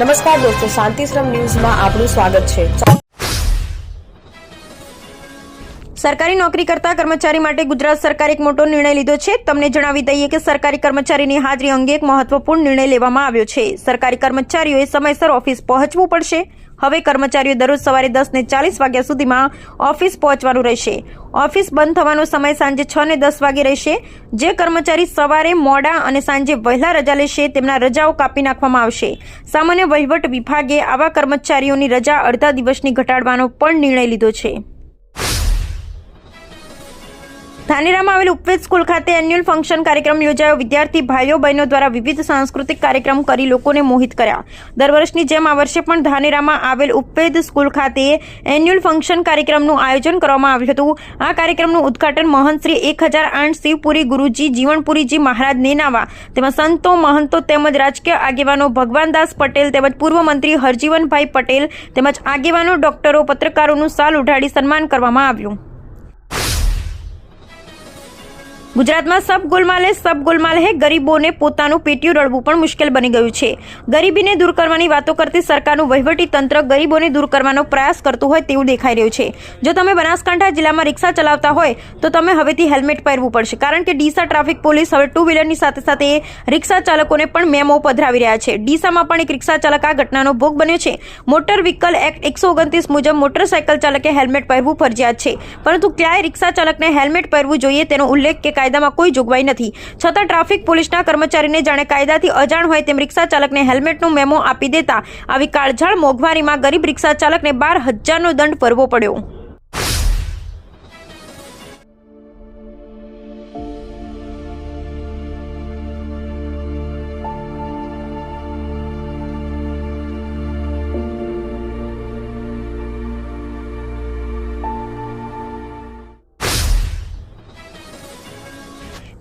નમસ્કાર દોસ્તો, શાંતિશ્રમ ન્યૂઝમાં આપનું સ્વાગત છે. સરકારી નોકરી કરતા કર્મચારી માટે ગુજરાત સરકારે એક મોટો નિર્ણય લીધો છે. તમને જણાવી દઈએ કે સરકારી કર્મચારીની હાજરી અંગે એક મહત્વપૂર્ણ નિર્ણય લેવામાં આવ્યો છે. સરકારી કર્મચારીઓએ સમયસર ઓફિસ પહોંચવું પડશે. હવે કર્મચારીઓ દરરોજ સવારે દસ ને ચાલીસ વાગ્યા સુધીમાં ઓફિસ પહોંચવાનું રહેશે. ઓફિસ બંધ થવાનો સમય સાંજે છ ને દસ વાગે રહેશે. જે કર્મચારી સવારે મોડા અને સાંજે વહેલા રજા લેશે, તેમના રજાઓ કાપી નાખવામાં આવશે. સામાન્ય વહીવટ વિભાગે આવા કર્મચારીઓની રજા અડધા દિવસની ઘટાડવાનો પણ નિર્ણય લીધો છે. ધાનેરામાં આવેલ ઉપવેદ સ્કૂલ ખાતે એન્યુઅલ ફંક્શન કાર્યક્રમ યોજાયો. વિદ્યાર્થી ભાઈઓ બહેનો દ્વારા વિવિધ સાંસ્કૃતિક કાર્યક્રમ કરી લોકોને મોહિત કર્યા. દર વર્ષની જેમ આ વર્ષે પણ ધાનેરામાં આવેલ ઉપવેદ સ્કૂલ ખાતે એન્યુઅલ ફંક્શન કાર્યક્રમનું આયોજન કરવામાં આવ્યું હતું. આ કાર્યક્રમનું ઉદ્ઘાટન મહંત એક હજાર આઠ શિવપુરી ગુરુજી જીવનપુરીજી મહારાજ નેનાવા તેમજ સંતો મહંતો તેમજ રાજકીય આગેવાનો ભગવાનદાસ પટેલ તેમજ પૂર્વ મંત્રી હરજીવનભાઈ પટેલ તેમજ આગેવાનો ડોક્ટરો પત્રકારોનું સાલ ઉઢાડી સન્માન કરવામાં આવ્યું. ગુજરાતમાં સબ ગોલમાલે, સબ ગોલમાલ હે ગરીબોને પોતાનું પેટીયું રળવું પણ મુશ્કેલ બની ગયું છે. ગરીબીને દૂર કરવાની વાતો કરતી સરકારનું વહીવટી તંત્ર ગરીબોને દૂર કરવાનો પ્રયાસ કરતું હોય તેવું દેખાઈ રહ્યું છે. જો તમે બનાસકાંઠા જિલ્લામાં રિક્ષા ચલાવતા હોય, તો તમે હવેથી હેલ્મેટ પહેરવું પડશે, કારણ કે ડીસા ટ્રાફિક પોલીસ હવે ટુ વ્હીલરની સાથે સાથે રિક્ષા ચાલકોને પણ મેમો પધરાવી રહ્યા છે. ડીસામાં પણ એક રિક્ષા ચાલક આ ઘટનાનો ભોગ બન્યો છે. મોટર વ્હીકલ એક્ટ એકસો ઓગણત્રીસ મુજબ મોટરસાયકલ ચાલકે હેલ્મેટ પહેરવું ફરજિયાત છે. પરંતુ ક્યાંય રિક્ષા ચાલકને હેલ્મેટ પહેરવું જોઈએ તેનો ઉલ્લેખ કે કાયદામાં કોઈ જોગવાઈ નથી. છતાં ટ્રાફિક પોલીસના કર્મચારીને જાણે કાયદાથી અજાણ હોય તેમ રિક્ષા ચાલકને હેલ્મેટનું મેમો આપી દેતા આવી કાળઝાળ મોંઘવારીમાં ગરીબ રિક્ષા ચાલકને બાર હજારનો દંડ ભરવો પડ્યો.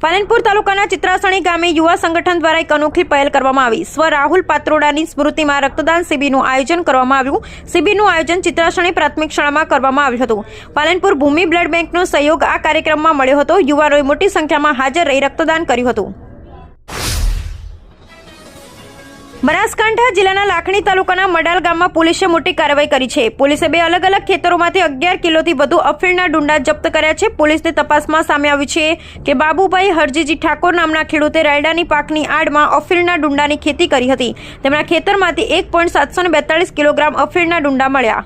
પાલનપુર તાલુકાના ચિત્રાસણી ગામે યુવા સંગઠન દ્વારા એક અનોખી પહેલ કરવામાં આવી. સ્વ રાહુલ પાત્રોડાની સ્મૃતિમાં રક્તદાન શિબિરનું આયોજન કરવામાં આવ્યું. શિબિરનું આયોજન ચિત્રાસણી પ્રાથમિક શાળામાં કરવામાં આવ્યું હતું. પાલનપુર ભૂમિ બ્લડ બેંકનો સહયોગ આ કાર્યક્રમમાં મળ્યો હતો. યુવાનોએ મોટી સંખ્યામાં હાજર રહી રક્તદાન કર્યું હતું. બનાસકાંઠા જિલ્લાના લાખણી તાલુકાના મડાલ ગામમાં પોલીસે મોટી કાર્યવાહી કરી છે. પોલીસે બે અલગ અલગ ખેતરોમાંથી અગિયાર કિલોથી વધુ અફીણના ડુંડા જપ્ત કર્યા છે. પોલીસની તપાસમાં સામે આવ્યું છે કે બાબુભાઈ હરજીજી ઠાકોર નામના ખેડૂતે રાયડાની પાકની આડમાં અફીણના ડુંડાની ખેતી કરી હતી. તેમના ખેતરમાંથી એક કિલોગ્રામ અફીણના ડુંડા મળ્યા.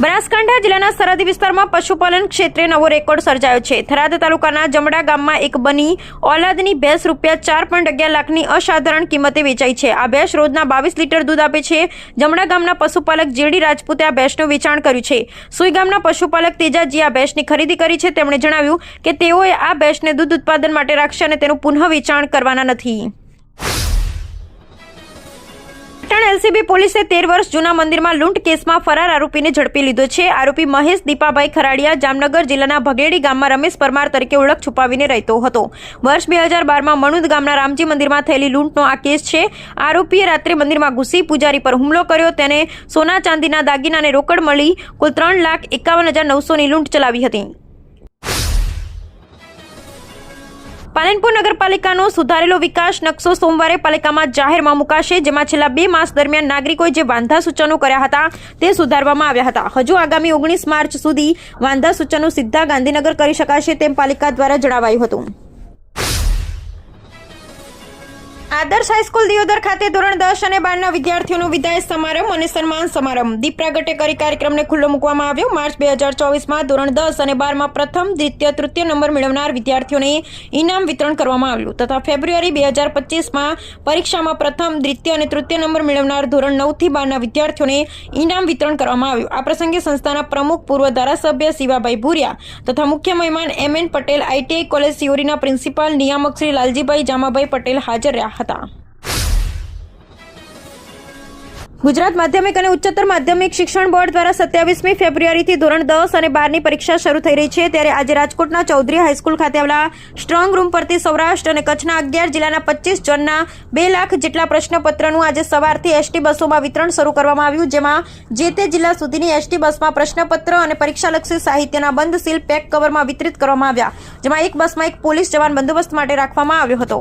બનાસકાંઠા જિલ્લાના સરહદી વિસ્તારમાં પશુપાલન ક્ષેત્રે નવો રેકોર્ડ સર્જાયો છે. થરાદ તાલુકાના જમડા ગામમાં એક બની ઓલાદની ભેંસ રૂપિયા ચાર પોઈન્ટ અગિયાર લાખની અસાધારણ કિંમતે વેચાઈ છે. આ ભેંસ રોજના બાવીસ લીટર દૂધ આપે છે. જમડા ગામના પશુપાલક જેડી રાજપૂતે આ ભેંસનું વેચાણ કર્યું છે. સુઈ ગામના પશુપાલક તેજાજી આ ભેંસની ખરીદી કરી છે. તેમણે જણાવ્યું કે તેઓએ આ ભેંસને દૂધ ઉત્પાદન માટે રાખશે અને તેનું પુનઃ વેચાણ કરવાના નથી. એલસીબી પોલીસે તેર વર્ષ જૂના મંદિરમાં લૂંટ કેસમાં ફરાર આરોપીને ઝડપી લીધો છે. આરોપી મહેશ દીપાભાઈ ખરાડિયા જામનગર જિલ્લાના ભગેડી ગામમાં રમેશ પરમાર તરીકે ઓળખ છુપાવીને રહેતો હતો. વર્ષ બે હજાર બારમાં મણુદ ગામના રામજી મંદિરમાં થયેલી લૂંટનો આ કેસ છે. આરોપીએ રાત્રે મંદિરમાં ઘૂસી પૂજારી પર હુમલો કર્યો. તેને સોના ચાંદીના દાગીનાને રોકડ મળી કુલ ત્રણ લાખ એકાવન હજાર નવસોની લૂંટ ચલાવી હતી. પાલનપુર નગરપાલિકાનો સુધારેલો વિકાસ નકશો સોમવારે પાલિકામાં જાહેરમાં મુકાશે, જેમાં છેલ્લા બે માસ દરમિયાન નાગરિકોએ જે વાંધા સૂચનો કર્યા હતા તે સુધારવામાં આવ્યા હતા. હજુ આગામી ઓગણીસ માર્ચ સુધી વાંધા સૂચનો સીધા ગાંધીનગર કરી શકાશે તેમ પાલિકા દ્વારા જણાવાયું હતું. આદર્શ હાઈસ્કૂલ દિયોદર ખાતે ધોરણ દસ અને બારના વિદ્યાર્થીઓનો વિદાય સમારંભ અને સન્માન સમારંભ. દીપ પ્રાગટ્ય કરી કાર્યક્રમને ખુલ્લો મૂકવામાં આવ્યો. માર્ચ બે હજાર ચોવીસમાં ધોરણ દસ અને બારમાં પ્રથમ દ્વિતીય તૃતીય નંબર મેળવનાર વિદ્યાર્થીઓને ઇનામ વિતરણ કરવામાં આવ્યું તથા ફેબ્રુઆરી બે હજાર પચીસમાં પરીક્ષામાં પ્રથમ, દ્વિતીય અને તૃતીય નંબર મેળવનાર ધોરણ નવથી બારના વિદ્યાર્થીઓને ઇનામ વિતરણ કરવામાં આવ્યું. આ પ્રસંગે સંસ્થાના પ્રમુખ, પૂર્વ ધારાસભ્ય શિવાભાઈ ભૂરિયા તથા મુખ્ય મહેમાન M N Patel ITI college સિયોરીના principal નિયામક શ્રી લાલજીભાઈ જામાભાઈ પટેલ હાજર રહ્યા હતા. ગુજરાત માધ્યમિક અને ઉચ્ચતર માધ્યમિક શિક્ષણ બોર્ડ દ્વારા સત્યાવીસમી ફેબ્રુઆરીથી ધોરણ દસ અને બારની પરીક્ષા શરૂ થઈ રહી છે. ત્યારે આજે રાજકોટના ચૌધરી હાઈસ્કૂલ ખાતે આવેલા સ્ટ્રોંગ રૂમ પરથી સૌરાષ્ટ્ર અને કચ્છના અગિયાર જિલ્લાના પચીસ જણના બે લાખ જેટલા પ્રશ્નપત્રનું આજે સવારથી એસટી બસોમાં વિતરણ શરૂ કરવામાં આવ્યું, જેમાં જે તે જિલ્લા સુધીની એસટી બસમાં પ્રશ્નપત્ર અને પરીક્ષાલક્ષી સાહિત્યના બંધ સીલ પેક કવરમાં વિતરિત કરવામાં આવ્યા, જેમાં એક બસમાં એક પોલીસ જવાન બંદોબસ્ત માટે રાખવામાં આવ્યો હતો.